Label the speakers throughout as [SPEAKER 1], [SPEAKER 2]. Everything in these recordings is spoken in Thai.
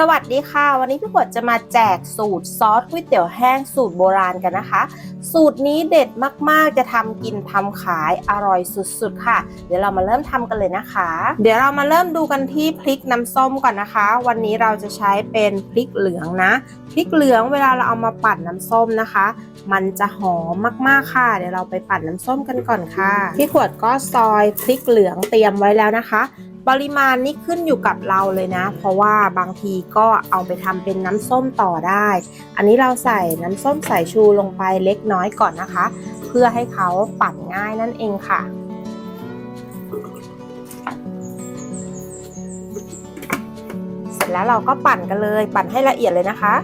[SPEAKER 1] สวัสดีค่ะ วันนี้พี่ขวดจะมาแจกสูตรซอสก๋วยเตี๋ยวแห้งสูตรโบราณกันนะคะ สูตรนี้เด็ดมากๆจะทำกินทำขายอร่อยสุดๆค่ะ เดี๋ยวเรามาเริ่มทำกันเลยนะคะ เดี๋ยวเรามาเริ่มดูกันที่พริกน้ำส้มก่อนนะคะ วันนี้เราจะใช้เป็นพริกเหลืองนะพริกเหลืองเวลาเราเอามาปั่นน้ำส้มนะคะ มันจะหอมมากๆค่ะ เดี๋ยวเราไปปั่นน้ำส้มกันก่อนค่ะพี่ขวดก็ซอยพริกเหลืองเตรียมไว้แล้วนะคะ ปริมาณนี้ขึ้นอยู่กับเราเลยนะ เพราะว่าบางทีก็เอาไปทำเป็นน้ำส้มต่อได้ อันนี้เราใส่น้ำส้มสายชูลงไปเล็กน้อยก่อนนะคะ เพื่อให้เขาปั่นง่ายนั่นเองค่ะเสร็จแล้วเราก็ปั่นกันเลย ปั่นให้ละเอียดเลยนะคะ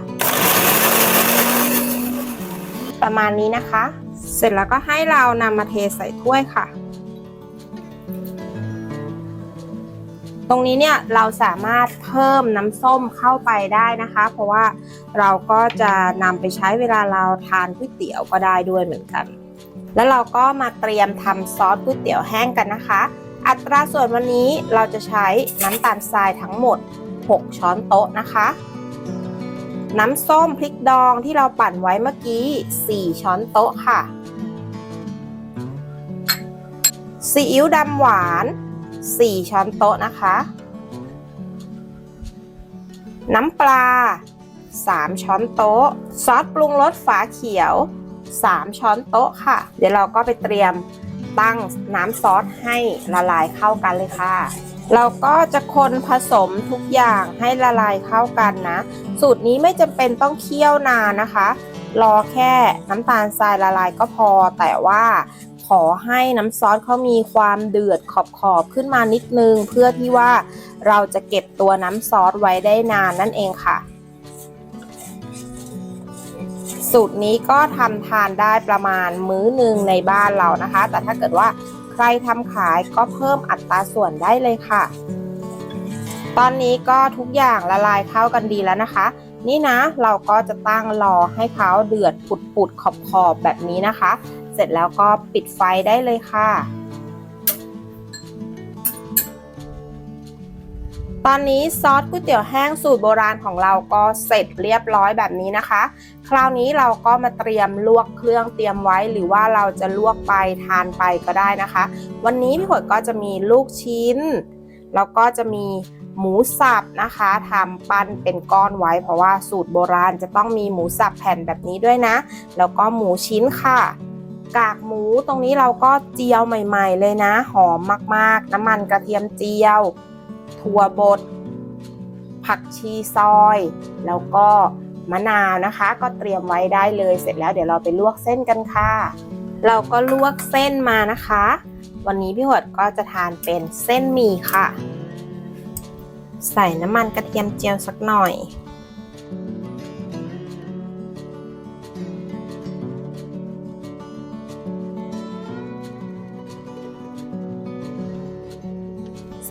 [SPEAKER 1] ประมาณนี้นะคะ เสร็จแล้วก็ให้เรานำมาเทใส่ถ้วยค่ะ ตรงนี้เนี่ยเราสามารถเพิ่มน้ำส้มเข้าไปได้นะคะ เพราะว่าเราก็จะนำไปใช้เวลาเราทานก๋วยเตี๋ยวก็ได้ด้วยเหมือนกัน แล้วเราก็มาเตรียมทำซอสก๋วยเตี๋ยวแห้งกันนะคะ อัตราส่วนวันนี้เราจะใช้น้ำตาลทรายทั้งหมด 6 ช้อนโต๊ะนะคะ น้ำส้มพริกดองที่เราปั่นไว้เมื่อกี้ 4 ช้อนโต๊ะค่ะซีอิ๊วดำหวาน 4 ช้อนโต๊ะนะคะ น้ำปลา 3 ช้อนโต๊ะ ซอสปรุงรสฝาเขียว 3 ช้อนโต๊ะค่ะ เดี๋ยวเราก็ไปเตรียมตั้งน้ำซอสให้ละลายเข้ากันเลยค่ะ เราก็จะคนผสมทุกอย่างให้ละลายเข้ากันนะ สูตรนี้ไม่จำเป็นต้องเคี่ยวนานนะคะ รอแค่น้ำตาลทรายละลายก็พอ แต่ว่า ขอให้น้ำซอสเขามีความเดือดขอบๆขึ้นมานิดนึง เพื่อที่ว่าเราจะเก็บตัวน้ำซอสไว้ได้นานนั่นเองค่ะ สูตรนี้ก็ทำทานได้ประมาณมื้อหนึ่งในบ้านเรานะคะ แต่ถ้าเกิดว่าใครทำขายก็เพิ่มอัตราส่วนได้เลยค่ะ ตอนนี้ก็ทุกอย่างละลายเข้ากันดีแล้วนะคะ นี่นะเราก็จะตั้งรอให้เขาเดือดปุดๆขอบๆแบบนี้นะคะ เสร็จแล้วก็ปิดไฟได้เลยค่ะ ตอนนี้ซอสก๋วยเตี๋ยวแห้งสูตรโบราณของเราก็เสร็จเรียบร้อยแบบนี้นะคะ คราวนี้เราก็มาเตรียมลวกเครื่องเตรียมไว้หรือว่าเราจะลวกไปทานไปก็ได้นะคะ วันนี้พี่ขวดก็จะมีลูกชิ้น แล้วก็จะมีหมูสับนะคะทำปั้นเป็นก้อนไว้ เพราะว่าสูตรโบราณจะต้องมีหมูสับแผ่นแบบนี้ด้วยนะ แล้วก็หมูชิ้นค่ะ กากหมูตรงนี้เราก็เจียวใหม่ ๆ เลยนะ หอมมากๆ น้ำมันกระเทียมเจียว ถั่วบด ผักชีซอย แล้วก็มะนาวนะคะ ก็เตรียมไว้ได้เลยเสร็จแล้วเดี๋ยวเราไปลวกเส้นกันค่ะ เราก็ลวกเส้นมานะคะ วันนี้พี่หวดก็จะทานเป็นเส้นหมี่ค่ะ ใส่น้ำมันกระเทียมเจียวสักหน่อย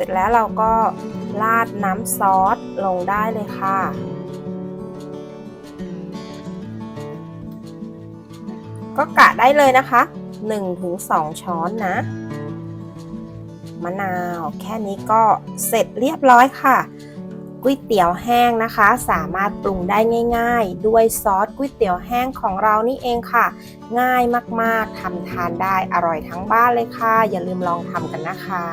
[SPEAKER 1] ร็จแล้วเราก็ราดน้ำซอสลงได้เลยค่ะ ก็กะได้เลยนะคะ 1-2 ช้อนนะ มะนาว แค่นี้ก็เสร็จเรียบร้อยค่ะก๋วยเตี๋ยวแห้งนะคะ สามารถปรุงได้ง่าย ๆ ด้วยซอสก๋วยเตี๋ยวแห้งของเรานี่เองค่ะ ง่ายมากๆทำทานได้อร่อยทั้งบ้านเลยค่ะ อย่าลืมลองทำกันนะคะ